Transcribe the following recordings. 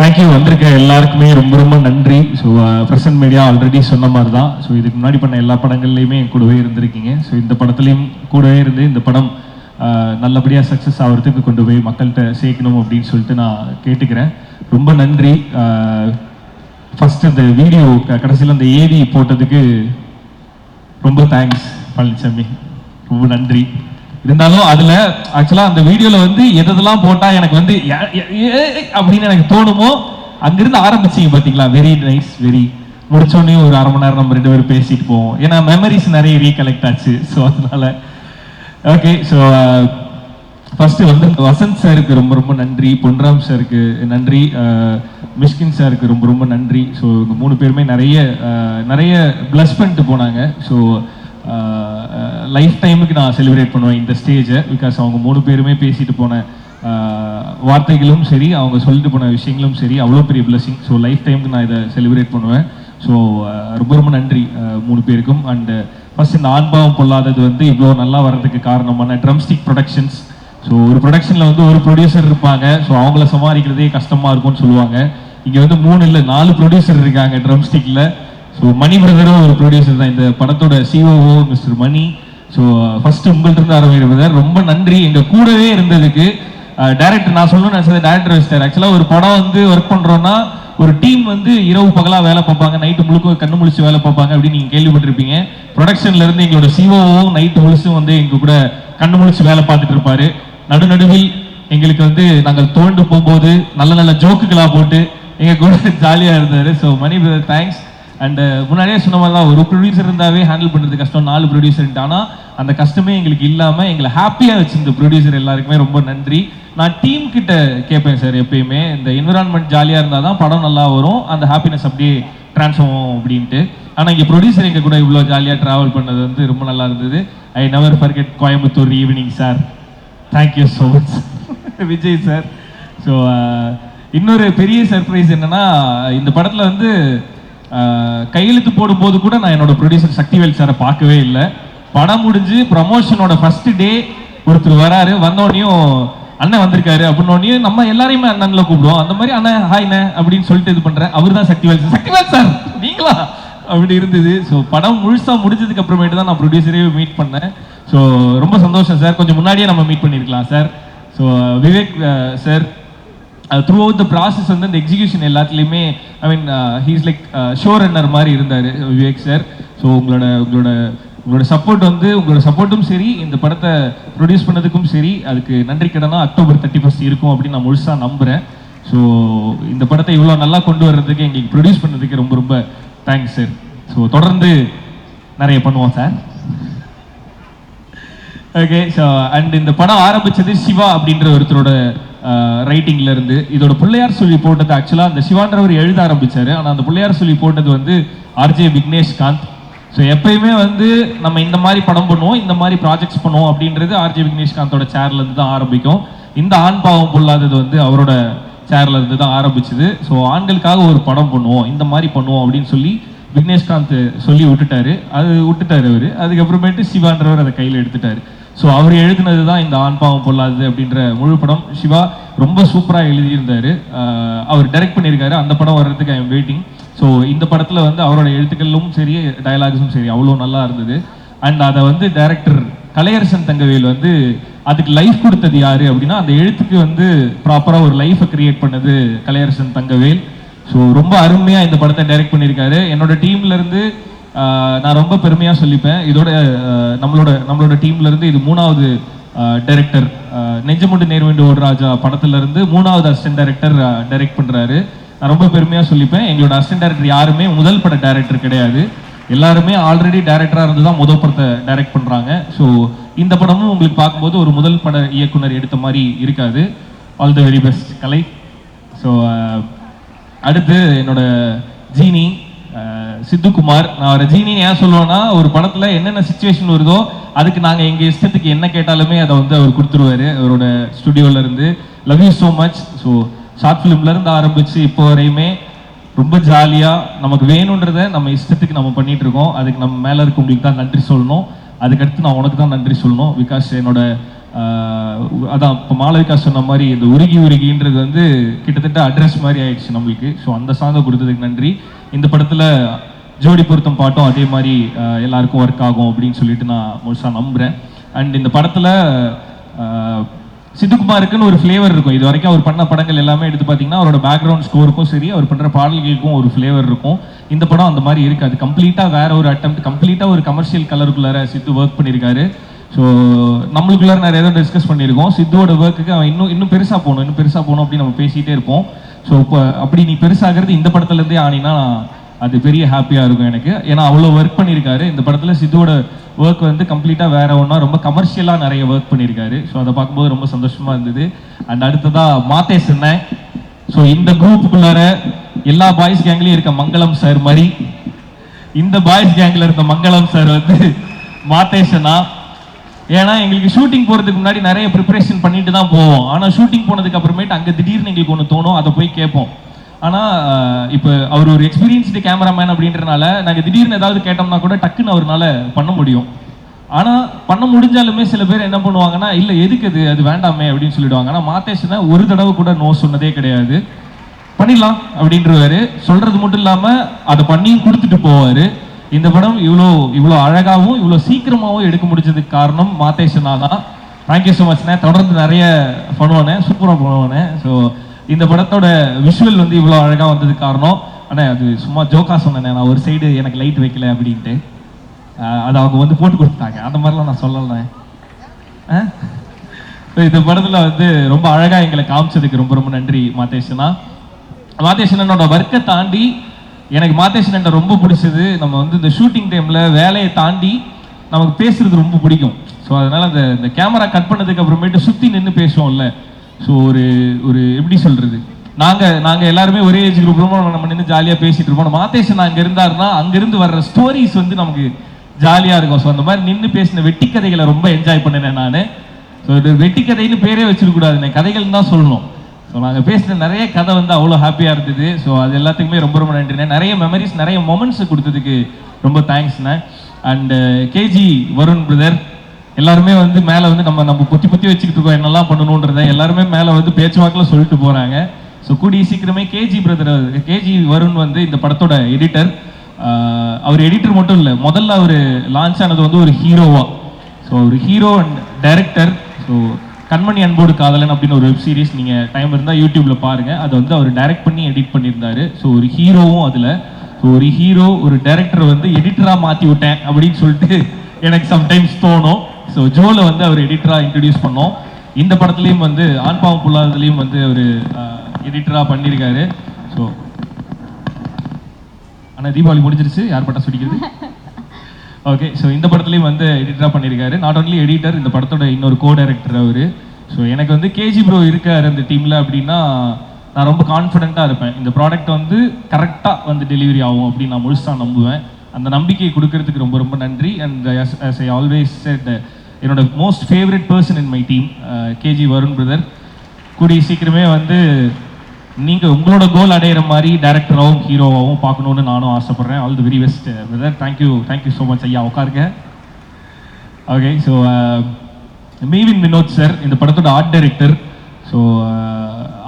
Thank you வந்திருக்க எல்லாருக்குமே ரொம்ப ரொம்ப நன்றி. ஸோ பிரசன்ட் மீடியா ஆல்ரெடி சொன்ன மாதிரி தான் ஸோ இதுக்கு முன்னாடி பண்ண எல்லா படங்கள்லையுமே என் கூடவே இருந்திருக்கீங்க. ஸோ இந்த படத்துலையும் கூடவே இருந்து இந்த படம் uh, நல்லபடியாக சக்ஸஸ் ஆகிறதுக்கு கொண்டு போய் மக்கள்கிட்ட சேர்க்கணும் அப்படின்னு சொல்லிட்டு நான் கேட்டுக்கிறேன். ரொம்ப நன்றி. Uh, ஃபஸ்ட் இந்த வீடியோ கடைசியில் அந்த ஏடி போட்டதுக்கு ரொம்ப தேங்க்ஸ் பழனிசாமி ரொம்ப நன்றி. இருந்தாலும் அதுல ஆக்சுவலா அந்த வீடியோல வந்து எதெல்லாம் போட்டா எனக்கு வந்து அப்படின்னு எனக்கு தோணுமோ அங்கிருந்து ஆரம்பிச்சீங்க பாத்தீங்களா? வெரி நைஸ் வெரி முடிச்சோடனே ஒரு அரை மணி நேரம் நம்ம ரெண்டு பேரும் பேசிட்டு போவோம். ஏன்னா மெமரிஸ் நிறைய ரீகலெக்ட் ஆச்சு. ஸோ அதனால ஓகே ஸோ ஃபர்ஸ்ட் வந்து வசந்த் சாருக்கு ரொம்ப ரொம்ப நன்றி பொன்ராம் சாருக்கு நன்றி uh, மிஷ்கின் சாருக்கு ரொம்ப ரொம்ப நன்றி. ஸோ இந்த மூணு பேருமே நிறைய uh, நிறைய ப்ளஸ் பண்ணிட்டு போனாங்க. ஸோ uh, லைஃப் டைமுக்கு நான் செலிப்ரேட் பண்ணுவேன் இந்த ஸ்டேஜை பிகாஸ் அவங்க மூணு பேருமே பேசிட்டு போன வார்த்தைகளும் சரி அவங்க சொல்லிட்டு போன விஷயங்களும் சரி அவ்வளோ பெரிய blessing. ஸோ லைஃப் டைமுக்கு நான் இதை செலிப்ரேட் பண்ணுவேன். ஸோ ரொம்ப ரொம்ப நன்றி மூணு பேருக்கும். அண்டு ஃபஸ்ட் இந்த ஆன்பாவம் பொல்லாதது வந்து இவ்வளோ நல்லா வர்றதுக்கு காரணமான ட்ரம்ஸ்டிக் ப்ரொடக்ஷன்ஸ் ஸோ ஒரு ப்ரொடக்ஷனில் வந்து ஒரு ப்ரொடியூசர் இருப்பாங்க. ஸோ அவங்கள சமாளிக்கிறதே கஷ்டமாக இருக்கும்னு சொல்லுவாங்க. இங்கே வந்து மூணு இல்லை நாலு ப்ரொடியூசர் இருக்காங்க ட்ரம்ஸ்டிக்கில் ஸோ மணி பிரதரும் ஒரு ப்ரொடியூசர் தான். இந்த படத்தோட COO mister Mani so first உங்கள்கிட்ட இருந்து ஆரம்பிக்கிறத ரொம்ப நன்றி. எங்கள் கூடவே இருந்ததுக்கு டேரக்டர் நான் சொல்லணும்னு நினச்சது டேரக்டர் வச்சிட்டார் ஆக்சுவலாக ஒரு படம் வந்து ஒர்க் பண்ணுறோன்னா ஒரு டீம் வந்து இரவு பகலாக வேலை பார்ப்பாங்க நைட்டு முழுக்க கண்ணு முழிச்சு வேலை பார்ப்பாங்க அப்படின்னு நீங்கள் கேள்விப்பட்டிருப்பீங்க. ப்ரொடக்ஷன்லேருந்து எங்களோட சிஓவும் நைட்டு முழுசும் வந்து எங்கள் கூட கண்ணு முழிச்சு வேலை பார்த்துட்டு இருப்பாரு. நடுநடுவில் எங்களுக்கு வந்து நாங்கள் தோண்டு போகும்போது நல்ல நல்ல ஜோக்குகளாக போட்டு எங்கள் கூட ஜாலியாக இருந்தார். So Mani brother thanks and uh, முன்னாடியே சொன்ன மாதிரி தான் ஒரு ப்ரொடியூசர் இருந்தாவே ஹேண்டில் பண்றது கஷ்டம் நாலு ப்ரொடியூசர் ஆனால் அந்த கஷ்டமே எங்களுக்கு இல்லாம எங்களை ஹாப்பியா வச்சிருந்த ப்ரொடியூசர் எல்லாருக்குமே ரொம்ப நன்றி. நான் டீம் கிட்ட கேட்பேன் சார் எப்பயுமே இந்த என்விரான்மெண்ட் ஜாலியா இருந்தால் தான் படம் நல்லா வரும் அந்த ஹாப்பினஸ் அப்படியே ட்ரான்ஸ்ஃபார்ம் ஆகும் அப்படின்ட்டு. ஆனா இங்க ப்ரொடியூசர் எங்க கூட இவ்வளோ ஜாலியா டிராவல் பண்ணது வந்து ரொம்ப நல்லா இருந்தது. I never forget Coimbatore evening sir thank you so much Vijay sir so uh, இன்னொரு பெரிய சர்ப்ரைஸ் என்னன்னா இந்த படத்துல வந்து கையெழுத்து போடும்போது கூட நான் என்னோட ப்ரொடியூசர் சக்திவேல் சாரை பார்க்கவே இல்லை. படம் முடிஞ்சு ப்ரமோஷனோட ஃபர்ஸ்ட் டே ஒருத்தர் வராரு. வந்தோடனையும் அண்ணன் வந்திருக்காரு. அப்படின்னோடனே நம்ம எல்லாரையுமே அண்ணன்ல கூப்பிடுவோம். அந்த மாதிரி அண்ணன் ஹாய்ண்ண அப்படின்னு சொல்லிட்டு இது பண்றேன். அவர் தான் சக்திவேல் சார் சக்திவேல் சார் நீங்களா? அப்படி இருந்தது. ஸோ படம் முழுசா முடிஞ்சதுக்கு அப்புறமேட்டு தான் நான் ப்ரொடியூசரே மீட் பண்ணேன். ஸோ ரொம்ப சந்தோஷம் சார் கொஞ்சம் முன்னாடியே நம்ம மீட் பண்ணியிருக்கலாம் sir so Vivek sir throughout the process வந்து அந்த எக்ஸிகியூஷன் எல்லாத்துலேயுமே I mean he's like showrunner மாதிரி இருந்தார் விவேக் சார் ஸோ உங்களோட உங்களோட உங்களோட சப்போர்ட் வந்து உங்களோட சப்போர்ட்டும் சரி இந்த படத்தை ப்ரொடியூஸ் பண்ணதுக்கும் சரி அதுக்கு நன்றி கடனா அக்டோபர் தேர்ட்டி ஃபஸ்ட் இருக்கும் அப்படின்னு நான் முழுசாக நம்புகிறேன் ஸோ இந்த படத்தை இவ்வளோ நல்லா கொண்டு வர்றதுக்கு எங்களுக்கு ப்ரொடியூஸ் பண்ணதுக்கு ரொம்ப ரொம்ப தேங்க்ஸ் சார் ஸோ தொடர்ந்து நிறைய பண்ணுவோம் சார் ஓகே ஸோ அண்ட் இந்த படம் ஆரம்பிச்சது சிவா அப்படின்ற ஒருத்தரோட ரைட்டிங்ல இருந்து இதோட பிள்ளையார் சொல்லி போட்டது ஆக்சுவலாக அந்த சிவான்றவர் எழுத ஆரம்பிச்சாரு. ஆனால் அந்த பிள்ளையார் சொல்லி போட்டது வந்து ஆர்ஜே விக்னேஷ் காந்த் ஸோ எப்பயுமே வந்து நம்ம இந்த மாதிரி படம் பண்ணுவோம் இந்த மாதிரி ப்ராஜெக்ட்ஸ் பண்ணுவோம் அப்படின்றது ஆர்ஜே விக்னேஷ் காந்தோட சேர்ல இருந்து தான் ஆரம்பிக்கும். இந்த ஆண் பாவம் பொல்லாதது வந்து அவரோட சேர்ல இருந்து தான் ஆரம்பிச்சது. ஸோ ஆண்களுக்காக ஒரு படம் பண்ணுவோம் இந்த மாதிரி பண்ணுவோம் அப்படின்னு சொல்லி விக்னேஷ்காந்த் சொல்லி விட்டுட்டாரு. அது விட்டுட்டாரு அவரு. அதுக்கப்புறமேட்டு சிவான்றவர் அதை கையில் எடுத்துட்டாரு. ஸோ அவர் எழுதினது தான் இந்த ஆண் பாவம் பொல்லாதது அப்படின்ற முழு படம். சிவா ரொம்ப சூப்பராக எழுதியிருந்தாரு. அவர் டைரக்ட் பண்ணியிருக்காரு. அந்த படம் வர்றதுக்கு ஐ எம் வெயிட்டிங் ஸோ இந்த படத்தில் வந்து அவரோட எழுத்துக்களும் சரி டயலாக்ஸும் சரி அவ்வளோ நல்லா இருந்தது. அண்ட் அதை வந்து டைரக்டர் கலையரசன் தங்கவேல் வந்து அதுக்கு லைஃப் கொடுத்தது யாரு அப்படின்னா அந்த எழுத்துக்கு வந்து ப்ராப்பராக ஒரு லைஃபை கிரியேட் பண்ணது கலையரசன் தங்கவேல். ஸோ ரொம்ப அருமையாக இந்த படத்தை டைரக்ட் பண்ணியிருக்காரு. என்னோட டீம்லேருந்து நான் ரொம்ப பெருமையாக சொல்லிப்பேன். இதோட நம்மளோட நம்மளோட டீம்லேருந்து இது மூணாவது டைரக்டர் நெஞ்சமுண்டு நேர்வேண்டு ஒரு ராஜா படத்துலேருந்து மூணாவது அசிஸ்டன்ட் டைரக்டர் டைரக்ட் பண்ணுறாரு நான் ரொம்ப பெருமையாக சொல்லிப்பேன். எங்களோட அசிஸ்டன்ட் டைரக்டர் யாருமே முதல் பட டைரக்டர் கிடையாது. எல்லாருமே ஆல்ரெடி டைரக்டராக இருந்து தான் முதல் படத்தை டைரக்ட் பண்ணுறாங்க ஸோ இந்த படமும் உங்களுக்கு பார்க்கும்போது ஒரு முதல் பட இயக்குனர் எடுத்த மாதிரி இருக்காது. All the very best Kalai. So அடுத்து என்னோட ஜீனி சித்துக்குமார். நான் ஒரு ஜீனின்னு ஏன் சொல்லுவேன்னா ஒரு படத்தில் என்னென்ன சுச்சுவேஷன் வருதோ அதுக்கு நாங்கள் எங்கள் இஷ்டத்துக்கு என்ன கேட்டாலுமே அதை வந்து அவர் கொடுத்துருவாரு. அவரோட ஸ்டுடியோவிலேருந்து love you so much so short ஃபிலிம்லேருந்து ஆரம்பித்து இப்போ வரையுமே ரொம்ப ஜாலியாக நமக்கு வேணுன்றதை நம்ம இஷ்டத்துக்கு நம்ம பண்ணிகிட்டு இருக்கோம் அதுக்கு நம்ம மேலே இருக்கவங்களுக்கு தான் நன்றி சொல்லணும். அதுக்கடுத்து நான் உனக்கு தான் நன்றி சொல்லணும். பிகாஸ் என்னோட அதான் இப்போ மாளவிகா சொன்ன மாதிரி இந்த உருகி உருகின்றது வந்து கிட்டத்தட்ட அட்ரஸ் மாதிரி ஆயிடுச்சு நம்மளுக்கு. ஸோ அந்த சாங்கை கொடுத்ததுக்கு நன்றி. இந்த படத்தில் ஜோடி பொருத்தம் பாட்டும் அதே மாதிரி எல்லாருக்கும் ஒர்க் ஆகும் அப்படின்னு சொல்லிட்டு நான் முழுசாக நம்புகிறேன் அண்ட் இந்த படத்தில் சித்துக்குமாருக்குன்னு ஒரு ஃப்ளேவர் இருக்கும். இது வரைக்கும் அவர் பண்ண படங்கள் எல்லாமே எடுத்து பார்த்தீங்கன்னா அவரோட பேக்ரவுண்ட் ஸ்கோருக்கும் சரி அவர் பண்ணுற பாடல்களுக்கும் ஒரு ஃப்ளேவர் இருக்கும். இந்த படம் அந்த மாதிரி இருக்காது கம்ப்ளீட்டாக வேற ஒரு அட்டம் கம்ப்ளீட்டாக ஒரு கமர்ஷியல் கலருக்குள்ளார சித்து ஒர்க் பண்ணியிருக்காரு ஸோ நம்மளுக்குள்ளே நிறைய ஏதோ டிஸ்கஸ் பண்ணியிருக்கோம். சித்தோட ஒர்க்குக்கு அவன் இன்னும் இன்னும் பெருசாக போகணும் இன்னும் பெருசாக போகணும் அப்படின்னு நம்ம பேசிகிட்டே இருப்போம். ஸோ இப்போ அப்படி நீ பெருசாகிறது இந்த படத்துலேருந்தே ஆனினா அது பெரிய ஹாப்பியாக இருக்கும் எனக்கு. ஏன்னா அவ்வளோ ஒர்க் பண்ணியிருக்காரு. இந்த படத்தில் சித்துவோட ஒர்க் வந்து கம்ப்ளீட்டாக வேற ஒன்றா ரொம்ப கமர்ஷியலாக நிறைய ஒர்க் பண்ணியிருக்காரு. ஸோ அதை பார்க்கும்போது ரொம்ப சந்தோஷமாக இருந்தது. அண்ட் அடுத்ததாக மாத்தே சொன்னேன் ஸோ இந்த குரூப்புக்குள்ளார எல்லா பாய்ஸ் கேங்லேயும் இருக்க மங்களம் சார் மாதிரி. இந்த பாய்ஸ் கேங்கில் இருக்க மங்களம் சார் வந்து மாத்தேஷனா ஏன்னா எங்களுக்கு ஷூட்டிங் போகிறதுக்கு முன்னாடி நிறைய ப்ரிப்பரேஷன் பண்ணிட்டு தான் போவோம். ஆனால் ஷூட்டிங் போனதுக்கு அப்புறமேட்டு அங்கே திடீர்னு எங்களுக்கு ஒன்று தோணும் அதை போய் கேட்போம். ஆனால் இப்போ அவர் ஒரு எக்ஸ்பீரியன்ஸ்டு கேமராமேன் அப்படின்றனால நாங்கள் திடீர்னு ஏதாவது கேட்டோம்னா கூட டக்குன்னு அவர்னால பண்ண முடியும். ஆனால் பண்ண முடிஞ்சாலுமே சில பேர் என்ன பண்ணுவாங்கன்னா இல்லை எதுக்கு அது அது வேண்டாமே அப்படின்னு சொல்லிடுவாங்க. ஆனால் மாத்தேஷ் தான் ஒரு தடவை கூட நோ சொன்னதே கிடையாது. பண்ணிடலாம் அப்படின்றவாரு. சொல்றது மட்டும் இல்லாமல் அதை பண்ணியும் கொடுத்துட்டு போவார். இந்த படம் இவ்வளோ இவ்வளோ அழகாகவும் இவ்வளோ சீக்கிரமாகவும் எடுக்க முடிச்சதுக்கு காரணம் மாத்தேஷனா தான் தேங்க்யூ ஸோ மச்ண்ணே தொடர்ந்து நிறைய பண்ணுவானே சூப்பராக பண்ணுவானே. ஸோ இந்த படத்தோட விஷுவல் வந்து இவ்வளோ அழகாக வந்ததுக்கு காரணம். அண்ணே அது சும்மா ஜோக்கா சொன்னேன் நான் ஒரு சைடு எனக்கு லைட் வைக்கல அப்படின்ட்டு. அது அவங்க வந்து போட்டு கொடுத்தாங்க அந்த மாதிரிலாம் நான் சொல்லலை ஆ? இந்த படத்தில் வந்து ரொம்ப அழகாக எங்களை காமிச்சதுக்கு ரொம்ப ரொம்ப நன்றி மாதேஷனா மாதேஷனோட ஒர்க்கை தாண்டி எனக்கு மாதேஷன் ரொம்ப பிடிச்சது. நம்ம வந்து இந்த ஷூட்டிங் டைமில் வேலையை தாண்டி நமக்கு பேசுறது ரொம்ப பிடிக்கும். ஸோ அதனால் அந்த இந்த கேமரா கட் பண்ணதுக்கு அப்புறமேட்டு சுற்றி நின்று பேசுவோம்ல. ஸோ ஒரு ஒரு எப்படி சொல்கிறது நாங்கள் நாங்கள் எல்லாருமே ஒரே ஏஜ் குரூப் நம்ம நின்று ஜாலியாக பேசிகிட்டு இருப்போம். மாதேஷன் அங்கே இருந்தாருன்னா அங்கேருந்து வர்ற ஸ்டோரிஸ் வந்து நமக்கு ஜாலியாக இருக்கும். ஸோ அந்த மாதிரி நின்று பேசின வெட்டி கதைகளை ரொம்ப என்ஜாய் பண்ணினேன் நான். ஸோ இது வெட்டி கதைன்னு பேரே வச்சிருக்கூடாது கதைகள் தான் சொல்லணும். ஸோ நாங்கள் பேசின நிறைய கதை வந்து அவ்வளோ ஹாப்பியாக இருந்தது. ஸோ அது எல்லாத்துக்குமே ரொம்ப ரொம்ப நன்றிண்ணே நிறைய மெமரிஸ் நிறைய மொமெண்ட்ஸ் கொடுத்ததுக்கு ரொம்ப தேங்க்ஸ்ண்ணே அண்டு கேஜி வருண் பிரதர் எல்லாருமே வந்து மேலே வந்து நம்ம நம்ம பொத்தி பொத்தி வச்சுக்கிட்டு இருக்கோம். என்னெல்லாம் பண்ணணுன்றதை எல்லாருமே மேலே வந்து பேச்சுவாக்கில் சொல்லிட்டு போகிறாங்க ஸோ கூடிய சீக்கிரமே கேஜி பிரதர் கேஜி வருண் வந்து இந்த படத்தோட எடிட்டர் uh, அவர் எடிட்டர் மட்டும் இல்லை முதல்ல அவர் லான்ச் ஆனது வந்து ஒரு ஹீரோவா ஸோ ஒரு ஹீரோ அண்ட் டைரக்டர் ஸோ கண்மணி அன்போடு காதலன் அப்படின்னு ஒரு வெப் சீரிஸ் நீங்கள் டைம் இருந்தால் யூடியூப்ல பாருங்க. அதை வந்து அவர் டைரக்ட் பண்ணி எடிட் பண்ணியிருந்தாரு. ஸோ ஒரு ஹீரோவும் அதில். ஸோ ஒரு ஹீரோ ஒரு டைரக்டர் வந்து எடிட்டராக மாற்றி விட்டேன் அப்படின்னு சொல்லிட்டு எனக்கு சம்டைம்ஸ் தோணும். ஸோ ஜோல வந்து அவர் எடிட்டராக இன்ட்ரடியூஸ் பண்ணோம். இந்த படத்துலையும் வந்து ஆண்பாவம் புல்லாததுலேயும் வந்து அவர் எடிட்டராக பண்ணியிருக்காரு. ஸோ ஆனால் தீபாவளி முடிஞ்சிருச்சு. யார் பட்டா சுடிக்கிறது ஓகே ஸோ இந்த படத்துலையும் வந்து எடிட்டராக பண்ணியிருக்காரு. நாட் ஓன்லி எடிட்டர் இந்த படத்தோட இன்னொரு கோ டைரக்டர் அவர். ஸோ எனக்கு வந்து கேஜி ப்ரோ இருக்கார் அந்த டீமில் அப்படின்னா நான் ரொம்ப கான்ஃபிடென்ட்டாக இருப்பேன். இந்த ப்ராடக்ட் வந்து கரெக்டாக வந்து டெலிவரி ஆகும் அப்படின்னு நான் முழுசாக நம்புவேன். அந்த நம்பிக்கையை கொடுக்கறதுக்கு ரொம்ப ரொம்ப நன்றி. And as I always said என்னோட most favourite person in my team KG Varun brother கூடிய சீக்கிரமே வந்து நீங்க உங்களோட கோல் அடையிற மாதிரி டேரக்டராகவும் ஹீரோவாகவும் பார்க்கணும்னு நானும் ஆசைப்படுறேன். All the very best brother thank you thank you so much ஐயா. உட்காருங்க. Okay so Mevin Vinoth sir இந்த படத்தோட ஆர்ட் டைரக்டர் ஸோ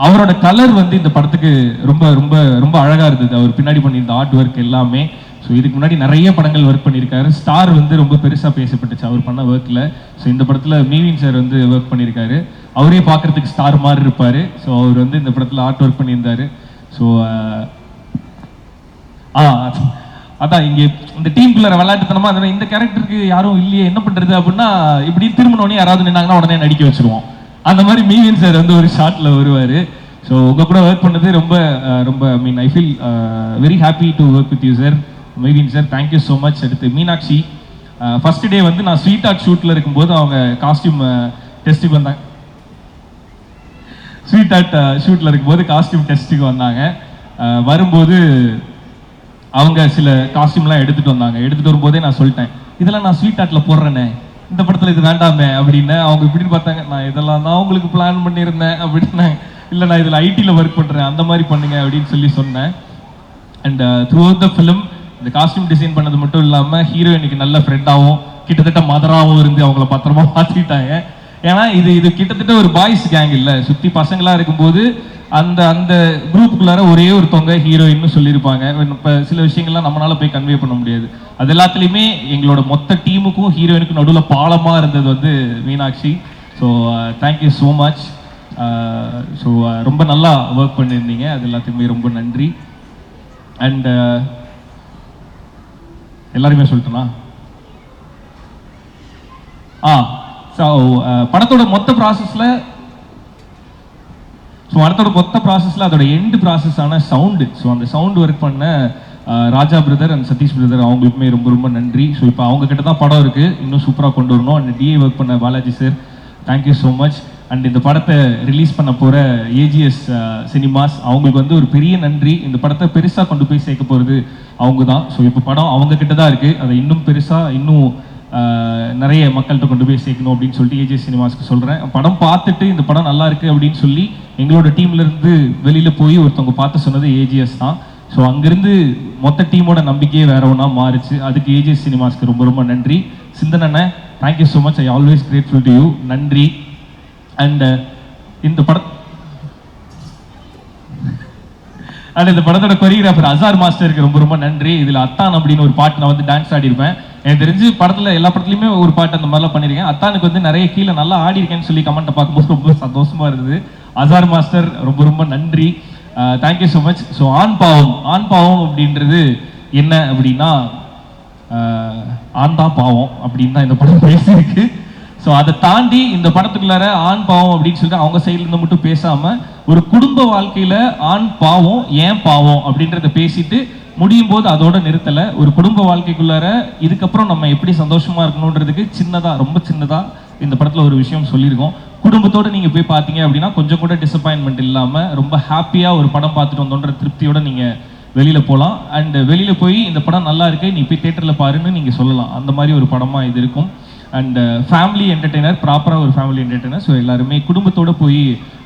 அவரோட கலர் வந்து இந்த படத்துக்கு ரொம்ப ரொம்ப ரொம்ப அழகாக இருந்தது. அவர் பின்னாடி பண்ணியிருந்த ஆர்ட் ஒர்க் எல்லாமே. ஸோ இதுக்கு முன்னாடி நிறைய படங்கள் ஒர்க் பண்ணியிருக்காரு. ஸ்டார் வந்து ரொம்ப பெருசாக பேசப்பட்டுச்சு அவர் பண்ண ஒர்க்கில் ஸோ இந்த படத்தில் மீவின் சார் வந்து ஒர்க் பண்ணியிருக்காரு. அவரே பார்க்குறதுக்கு ஸ்டார் மாதிரி இருப்பார். ஸோ அவர் வந்து இந்த படத்தில் ஆர்ட் ஒர்க் பண்ணியிருந்தாரு ஸோ uh, ஆ அதான் இங்கே இந்த டீமுக்குள்ள விளையாட்டுத்தனமா அந்த இந்த கேரக்டருக்கு யாரும் இல்லையே என்ன பண்றது அப்படின்னா இப்படி திரும்பினோடனே யாராவது நின்னாங்கன்னா உடனே நடிக்க வச்சுருவோம். அந்த மாதிரி மீவின் சார் வந்து ஒரு ஷார்ட்டில் வருவார். ஸோ உங்க கூட ஒர்க் பண்ணது ரொம்ப uh, ரொம்ப I mean I feel very happy to work with you sir Mevin sir thank you so much அடுத்து மீனாட்சி. Uh, ஃபர்ஸ்ட் டே வந்து நான் ஸ்வீட் ஆர்ட் ஷூட்டில் இருக்கும்போது அவங்க காஸ்டியூம் டெஸ்ட்டுக்கு வந்தாங்க ஸ்வீட் ஆர்ட் ஷூட்டில் இருக்கும்போது காஸ்டியூம் டெஸ்ட்டுக்கு வந்தாங்க. வரும்போது அவங்க சில காஸ்டியூம்லாம் எடுத்துகிட்டு வந்தாங்க. எடுத்துகிட்டு வரும்போதே நான் சொல்லிட்டேன் இதெல்லாம் நான் ஸ்வீட் ஆட்டில் போடுறேனே. இந்த படத்தில் இது வேண்டாமே. அப்படின்னு அவங்க இப்படின்னு பார்த்தாங்க. நான் இதெல்லாம் தான் உங்களுக்கு பிளான் பண்ணியிருந்தேன். அப்படின்னு இல்லை நான் இதில் ஐடியில் ஒர்க் பண்ணுறேன் அந்த மாதிரி பண்ணுங்க. அப்படின்னு சொல்லி சொன்னேன். And throughout the film இந்த காஸ்டியூம் டிசைன் பண்ணது மட்டும் இல்லாமல் ஹீரோயினுக்கு நல்ல ஃப்ரெண்டாகவும் கிட்டத்தட்ட மதராகவும் இருந்து அவங்கள பத்திரமா மாற்றிட்டாங்க ஏன்னா இது இது கிட்டத்தட்ட ஒரு பாய்ஸ் கேங் இல்லை. சுத்தி பசங்களா இருக்கும்போது அந்த அந்த குரூப்புக்குள்ளார ஒரே ஒருத்தவங்க ஹீரோயின்னு சொல்லியிருப்பாங்க. இப்போ சில விஷயங்கள்லாம் நம்மளால போய் கன்வே பண்ண முடியாது. அது எல்லாத்துலேயுமே எங்களோட மொத்த டீமுக்கும் ஹீரோயினுக்கும் நடுவில் பாலமாக இருந்தது வந்து Meenakshi. So thank you so much so ரொம்ப நல்லா ஒர்க் பண்ணியிருந்தீங்க. அது எல்லாத்துக்குமே ரொம்ப நன்றி. அண்ட் uh, எல்லாருமே சொல்லட்டுமா? ஆ. ஸோ uh, படத்தோட மொத்த ப்ராசஸில் ஸோ படத்தோட மொத்த ப்ராசஸில் அதோட எண்டு ப்ராசஸான சவுண்டு ஸோ அந்த சவுண்ட் ஒர்க் பண்ண uh, Raja brother and Sathish brother அவங்களுக்குமே ரொம்ப ரொம்ப நன்றி. ஸோ இப்போ அவங்க கிட்ட தான் படம் இருக்குது இன்னும் சூப்பராக கொண்டு வரணும். அண்ட் டிஏ ஒர்க் பண்ண Balaji sir thank you so much and இந்த படத்தை ரிலீஸ் பண்ண போகிற ஏஜிஎஸ் சினிமாஸ் அவங்களுக்கு வந்து ஒரு பெரிய நன்றி. இந்த படத்தை பெருசாக கொண்டு போய் சேர்க்க போகிறது அவங்க தான் ஸோ இப்போ படம் அவங்க கிட்ட தான் இருக்குது அதை இன்னும் பெருசாக இன்னும் நிறைய மக்கள்கிட்ட கொண்டு போய் சேர்க்கணும் அப்படின்னு சொல்லிட்டு ஏஜே சினிமாஸ்க்கு சொல்கிறேன் படம் பார்த்துட்டு இந்த படம் நல்லா இருக்குது அப்படின்னு சொல்லி எங்களோட டீம்லேருந்து இருந்து போய் ஒருத்தவங்க பார்த்து சொன்னது ஏஜிஎஸ் தான். ஸோ அங்கேருந்து மொத்த டீமோட நம்பிக்கையே வேற ஒன்றா மாறுச்சு. அதுக்கு ஏஜிஎஸ் சினிமாஸ்க்கு ரொம்ப ரொம்ப நன்றி. சிந்தனண்ணே thank you so much I always grateful to you நன்றி. அண்ட் uh, இந்த படம் அண்ட் இந்த படத்தோட கொரியோகிராஃபர் அசார் மாஸ்டருக்கு ரொம்ப ரொம்ப நன்றி. இதில் அத்தான் அப்படின்னு ஒரு பாட்டு நான் வந்து டான்ஸ் ஆடிருப்பேன். எனக்கு தெரிஞ்சு படத்துல எல்லா படத்துலயுமே ஒரு பாட்டு அந்த மாதிரிலாம் பண்ணிருக்கேன் அத்தானுக்கு வந்து நிறைய கீழே நல்லா ஆடி இருக்கேன்னு சொல்லி கமெண்ட்டை பார்க்கும்போது ரொம்ப சந்தோஷமா இருந்தது. அசார் மாஸ்டர் ரொம்ப ரொம்ப நன்றி. தேங்க்யூ ஸோ மச் ஸோ ஆண் பாவம் ஆண் பாவம் அப்படின்றது என்ன அப்படின்னா ஆந்தா ஆண் தான் பாவம் அப்படின்னு தான் இந்த படம் பேசியிருக்கு. ஸோ அதை தாண்டி இந்த படத்துக்குள்ளார ஆண் பாவம் அப்படின்னு சொல்லிட்டு அவங்க சைட்லேருந்து மட்டும் பேசாமல் ஒரு குடும்ப வாழ்க்கையில் ஆண் பாவம் ஏன் பாவம் அப்படின்றத பேசிட்டு முடியும் போது அதோட நிறுத்தலை. ஒரு குடும்ப வாழ்க்கைக்குள்ளார இதுக்கப்புறம் நம்ம எப்படி சந்தோஷமாக இருக்கணுன்றதுக்கு சின்னதாக ரொம்ப சின்னதாக இந்த படத்தில் ஒரு விஷயம் சொல்லியிருக்கோம். குடும்பத்தோடு நீங்கள் போய் பார்த்தீங்க அப்படின்னா கொஞ்சம் கூட டிசப்பாயின்மெண்ட் இல்லாமல் ரொம்ப ஹாப்பியாக ஒரு படம் பார்த்துட்டு வந்தோன்ற திருப்தியோட நீங்கள் வெளியில் போகலாம் அண்ட் வெளியில் போய் இந்த படம் நல்லா இருக்கு நீ போய் தேட்டரில் பாருன்னு நீங்கள் சொல்லலாம். அந்த மாதிரி ஒரு படமாக இது இருக்கும். அண்ட் ஃபேமிலி என்டர்டெய்னர் ப்ராப்பராக ஒரு ஃபேமிலி என்டர்டெய்னர் ஸோ எல்லாருமே குடும்பத்தோட போய்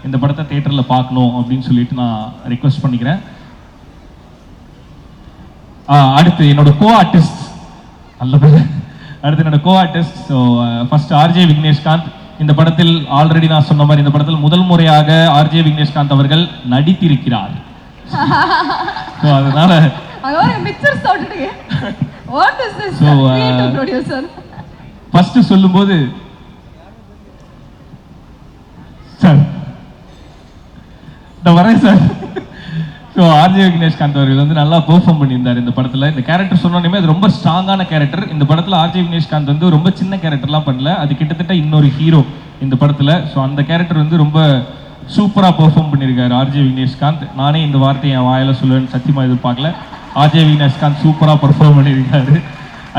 இந்த படத்தை தேட்டரில் பார்க்கணும் அப்படின்னு சொல்லிட்டு நான் ரெக்வஸ்ட் பண்ணிக்கிறேன். அடுத்து என்னோட கோ ஆர்டிஸ்ட் நல்ல பேர். அடுத்து என்னோட co artist so first RJ Vigneshkanth. இந்த படத்தில் ஆல்ரெடி நான் சொன்ன மாதிரி இந்த படத்தில் முதல் முறையாக ஆர்ஜே விக்னேஷ்காந்த் அவர்கள் நடித்திருக்கிறார். ஸோ அதனால அங்க ஃபர்ஸ்ட் சொல்லும்போது சார் நான் வரேன் சார். ஸோ ஆர்ஜே விக்னேஷ்காந்த் அவர்கள் வந்து நல்லா பெர்ஃபார்ம் பண்ணியிருந்தார் இந்த படத்தில். இந்த கேரக்டர் சொன்னோன்னே அது ரொம்ப ஸ்ட்ராங்கான கேரக்டர் இந்த படத்தில் ஆர்ஜே விக்னேஷ்காந்த் வந்து ரொம்ப சின்ன கேரக்டர்லாம் பண்ணல. அது கிட்டத்தட்ட இன்னொரு ஹீரோ இந்த படத்தில். ஸோ அந்த கேரக்டர் வந்து ரொம்ப சூப்பராக பெர்ஃபார்ம் பண்ணியிருக்காரு ஆர்ஜே விக்னேஷ்காந்த். நானே இந்த வார்த்தையை என் வாயில் சொல்லுவேன்னு சத்தியமாக எதிர்பார்க்கல. ஆர்ஜே விக்னேஷ்காந்த் சூப்பராக பெர்ஃபார்ம் பண்ணியிருக்காரு.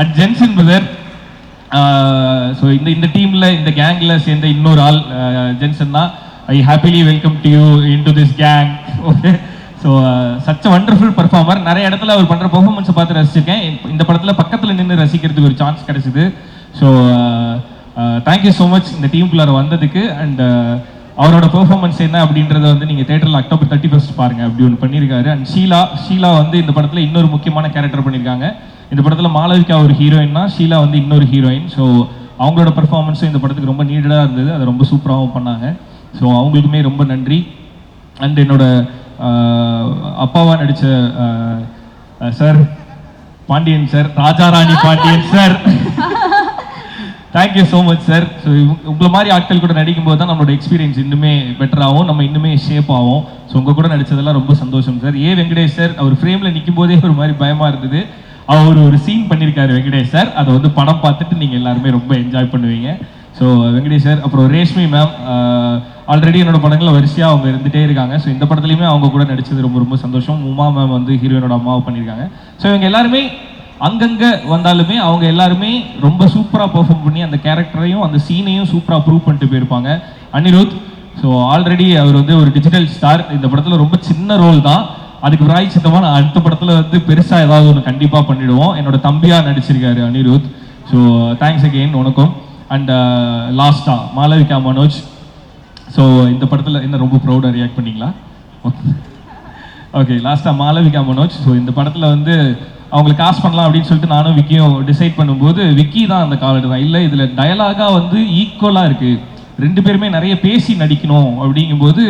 அட் ஜென்சன் பிரதர் ஸோ இந்த இந்த டீமில் இந்த கேங்கில் சேர்ந்த இன்னொரு ஆள் ஜென்சன் தான். I happily welcome to you into this gang okay so such a wonderful performer நிறைய இடத்துல அவர் பண்ணுற பர்ஃபார்மன்ஸை பார்த்து ரசிச்சிருக்கேன். இந்த- படத்தில் பக்கத்தில் நின்று ரசிக்கிறதுக்கு ஒரு சான்ஸ் கிடைச்சிது. ஸோ தேங்க்யூ ஸோ மச் இந்த டீமுக்குள்ளார வந்ததுக்கு. அண்ட் அவரோட பெர்ஃபார்மன்ஸ் என்ன அப்படின்றத வந்து நீங்கள் தேட்டரில் அக்டோபர் தேர்ட்டி ஃபர்ஸ்ட் பாருங்க. அப்படி ஒன்று பண்ணியிருக்காரு அண்ட் ஷீலா ஷீலா வந்து இந்த படத்தில் இன்னொரு முக்கியமான கேரக்டர் பண்ணியிருக்காங்க இந்த படத்தில் மாலவிகா ஒரு ஹீரோயின்னா ஷீலா வந்து இன்னொரு ஹீரோயின் ஸோ அவங்களோட பெர்ஃபார்மன்ஸும் இந்த படத்துக்கு ரொம்ப நீடடாக இருந்தது. அதை ரொம்ப சூப்பராகவும் பண்ணாங்க. ஸோ அவங்களுக்குமே ரொம்ப நன்றி. அண்ட் என்னோட அப்பாவாக அப்பாவா sir Pandian sir Rajarani Pandian sir thank you so much sir so உங்களை மாதிரி ஆட்கள் கூட நடிக்கும் போது தான் நம்மளோட எக்ஸ்பீரியன்ஸ் இன்னுமே பெட்டர் ஆகும். நம்ம இன்னுமே ஷேப் ஆகும். ஸோ உங்கள் கூட நடித்ததெல்லாம் ரொம்ப சந்தோஷம் சார் ஏ வெங்கடேஷ் சார் அவர் ஃப்ரேமில் நிற்கும் போதே ஒரு மாதிரி பயமாக இருந்தது. அவர் ஒரு சீன் பண்ணியிருக்காரு வெங்கடேஷ் சார் அதை வந்து படம் பார்த்துட்டு நீங்கள் எல்லாருமே ரொம்ப என்ஜாய் பண்ணுவீங்க. ஸோ வெங்கடேஷ் சார் அப்புறம் ரேஷ்மி மேம் ஆல்ரெடி என்னோட படங்களில் வரிசையாக அவங்க இருந்துகிட்டே இருக்காங்க. ஸோ இந்த படத்துலையுமே அவங்க கூட நடித்தது ரொம்ப ரொம்ப சந்தோஷம். உமா மேம் வந்து ஹீரோயினோட அம்மாவை பண்ணியிருக்காங்க ஸோ இவங்க எல்லாருமே அங்கங்க வந்தாலுமே அவங்க எல்லாருமே ரொம்ப சூப்பராக பெர்ஃபார்ம் பண்ணி அந்த கேரக்டரையும் அந்த சீனையும் சூப்பராக ப்ரூவ் பண்ணிட்டு போயிருப்பாங்க. அனிருத் ஸோ ஆல்ரெடி அவர் வந்து ஒரு டிஜிட்டல் ஸ்டார் இந்த படத்தில் ரொம்ப சின்ன ரோல் தான். அதுக்கு பிராய்ச்சித்தமாக நான் அடுத்த படத்தில் வந்து பெருசாக ஏதாவது ஒன்று கண்டிப்பாக பண்ணிடுவோம். என்னோட தம்பியாக நடிச்சிருக்காரு அனிருத். ஸோ தேங்க்ஸ் அகெயின் உனக்கும் அண்ட் லாஸ்டா மாலவிகா மனோஜ். ஸோ இந்த படத்தில் என்ன ரொம்ப ப்ரௌடாக ரியாக்ட் பண்ணீங்களா? ஓகே லாஸ்ட்டாக மாலவிகா மனோஜ். ஸோ இந்த படத்தில் வந்து அவங்களை காஸ்ட் பண்ணலாம் அப்படின்னு சொல்லிட்டு நானும் விக்கியும் டிசைட் பண்ணும்போது விக்கி தான் அந்த காலடு தான் இல்லை இதில் டயலாகாக வந்து ஈக்குவலாக இருக்குது ரெண்டு பேருமே நிறைய பேசி நடிக்கணும் அப்படிங்கும்போது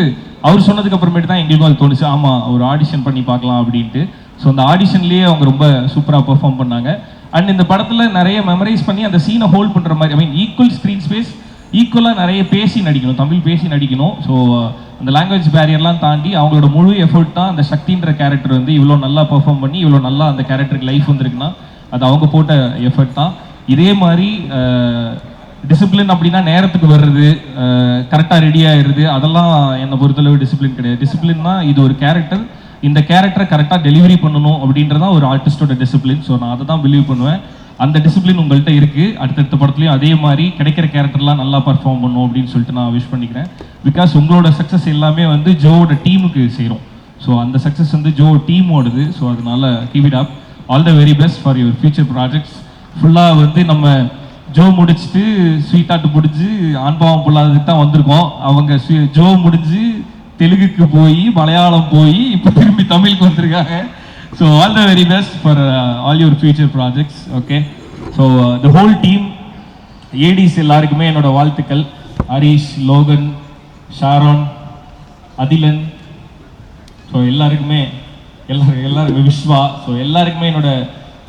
அவர் சொன்னதுக்கு அப்புறமேட்டு தான் எங்களுக்கும் அது தோணுச்சு. ஆமாம் ஒரு ஆடிஷன் பண்ணி பார்க்கலாம் அப்படின்ட்டு. ஸோ அந்த ஆடிஷன்லேயே அவங்க ரொம்ப சூப்பராக பெர்ஃபார்ம் பண்ணாங்க. அண்ட் இந்த படத்தில் நிறைய மெமரைஸ் பண்ணி அந்த சீனை ஹோல்ட் பண்ணுற மாதிரி I mean equal screen space ஈக்குவலாக நிறைய பேசி நடிக்கணும். தமிழ் பேசி நடிக்கணும். ஸோ அந்த லாங்குவேஜ் பேரியர்லாம் தாண்டி அவங்களோட முழு எஃபர்ட் தான் அந்த சக்தின்ற கேரக்டர் வந்து இவ்வளோ நல்லா பெர்ஃபார்ம் பண்ணி இவ்வளோ நல்லா அந்த கேரக்டருக்கு லைஃப் வந்திருக்குன்னா அது அவங்க போட்ட எஃபர்ட் தான். இதே மாதிரி டிசிப்ளின் அப்படின்னா நேரத்துக்கு வர்றது கரெக்டாக ரெடி ஆயிடுறது அதெல்லாம் என்னை பொறுத்தளவு டிசிப்ளின் கிடையாது. டிசிப்ளின்னா இது ஒரு கேரக்டர் இந்த கேரக்டரை கரெக்டாக டெலிவரி பண்ணணும் அப்படின்றதான் ஒரு ஆர்டிஸ்டோட டிசிப்ளின் ஸோ நான் அதை தான் பிலீவ் பண்ணுவேன். அந்த டிசிப்ளின் உங்கள்கிட்ட இருக்கு. அடுத்தடுத்த படத்துலையும் அதே மாதிரி கிடைக்கிற கேரக்டர்லாம் நல்லா பர்ஃபார்ம் பண்ணும் அப்படின்னு சொல்லிட்டு நான் விஷ் பண்ணிக்கிறேன். பிகாஸ் உங்களோட சக்ஸஸ் எல்லாமே வந்து ஜோவோட டீமுக்கு சேரும். ஸோ அந்த சக்ஸஸ் வந்து ஜோ டீமோடது ஸோ அதனால keep it up all the very best for your future projects ஃபுல்லாக வந்து நம்ம ஜோ முடிச்சுட்டு ஸ்வீட்டாட்டு முடிஞ்சு ஆண்பாவம் பொல்லாததுக்கு தான் வந்திருக்கோம். அவங்க ஸ்வீ- ஜோ முடிஞ்சு தெலுங்குக்கு போய் மலையாளம் போய் இப்போ திரும்பி தமிழுக்கு வந்திருக்காங்க. So all the very best for all your future projects okay so the whole team Aedes எல்லாருக்குமே என்னோட வாழ்த்துக்கள். ஹரிஷ் லோகன் ஷாரோன் அதிலன். ஸோ எல்லாருக்குமே எல்லாரும் எல்லாருமே விஸ்வா ஸோ எல்லாருக்குமே என்னோட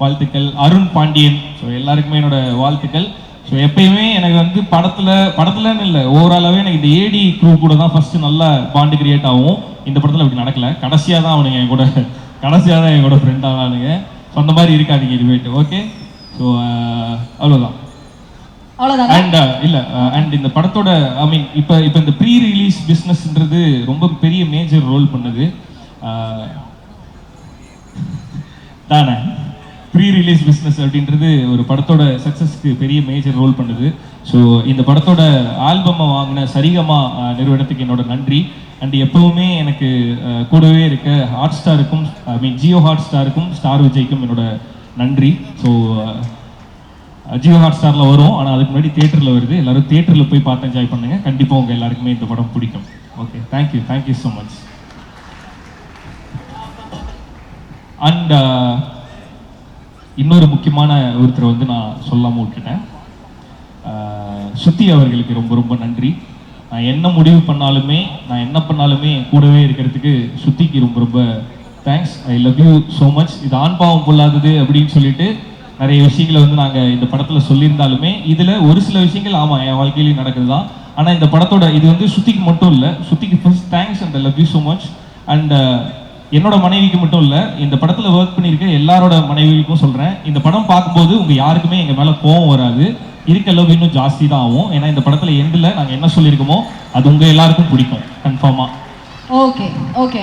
வாழ்த்துக்கள். அருண் பாண்டியன். ஸோ எல்லாருக்குமே என்னோட வாழ்த்துக்கள். ஸோ எப்பயுமே எனக்கு வந்து படத்தில் படத்துலன்னு இல்லை ஓவராலாகவே எனக்கு இந்த ஏடி க்ரூ கூட தான் ஃபஸ்ட்டு நல்ல பாண்டு கிரியேட் ஆகும். இந்த படத்தில் அப்படி நடக்கல. கடைசியாக தான் அவனுங்க என் கூட கடைசியாக தான் என் கூட ஃப்ரெண்ட் ஆனானுங்க. ஸோ அந்த மாதிரி இருக்காதீங்க இனிமேட்டு ஓகே ஸோ அவ்வளோதான் அவ்வளவுதான். அண்ட் இல்ல அண்ட் இந்த படத்தோட ஐ மீன் இப்போ இப்போ இந்த ப்ரீ ரிலீஸ் பிஸ்னஸ்ன்றது ரொம்ப பெரிய மேஜர் ரோல் பண்ணுது. Uh, தானே? ப்ரீ ரிலீஸ் பிஸ்னஸ் அப்படின்றது ஒரு படத்தோட சக்ஸஸ்க்கு பெரிய மேஜர் ரோல் பண்ணுது. ஸோ இந்த படத்தோட ஆல்பமை வாங்கின சரிகமா நிறுவனத்துக்கு என்னோட நன்றி. அண்ட் எப்பவுமே எனக்கு கூடவே இருக்க ஹாட் ஸ்டாருக்கும் ஐ மீன் ஜியோ ஹாட் ஸ்டாருக்கும் ஸ்டார் விஜய்க்கும் என்னோட நன்றி. ஸோ ஜியோ ஹாட் ஸ்டாரில் வரும். ஆனால் அதுக்கு முன்னாடி தேட்டரில் வருது. எல்லாரும் தேட்டரில் போய் பார்த்து என்ஜாய் பண்ணுங்கள் கண்டிப்பாக உங்கள் எல்லாருக்குமே இந்த படம் பிடிக்கும். Okay thank you thank you so much and இன்னொரு முக்கியமான ஒருத்தரை வந்து நான் சொல்லாமல் விட்டுட்டேன். சுத்தி அவர்களுக்கு ரொம்ப ரொம்ப நன்றி. நான் என்ன முடிவு பண்ணாலுமே நான் என்ன பண்ணாலுமே கூடவே இருக்கிறதுக்கு சுத்திக்கு ரொம்ப ரொம்ப thanks I love you so much இது ஆண் பாவம் பொல்லாதது அப்படின்னு சொல்லிட்டு நிறைய விஷயங்களை வந்து நாங்கள் இந்த படத்தில் சொல்லியிருந்தாலுமே இதில் ஒரு சில விஷயங்கள் ஆமாம் என் வாழ்க்கையிலையும் நடக்குது தான் ஆனால் இந்த படத்தோட இது வந்து சுத்திக்கு மட்டும் இல்லை சுத்திக்கு first thanks and I love you so much and என்னோட மனைவிக்கு மட்டும் இல்லை இந்த படத்தில் ஒர்க் பண்ணியிருக்க எல்லாரோட மனைவிக்கும் சொல்கிறேன் இந்த படம் பார்க்கும்போது உங்கள் யாருக்குமே எங்கள் மேலே கோவம் வராது. இருக்க லவ் இன்னும் ஜாஸ்தி தான் ஆகும். ஏன்னா இந்த படத்தில் எண்டில் நாங்கள் என்ன சொல்லியிருக்கோமோ அது உங்கள் எல்லாருக்கும் பிடிக்கும் கன்ஃபார்மாக ஓகே ஓகே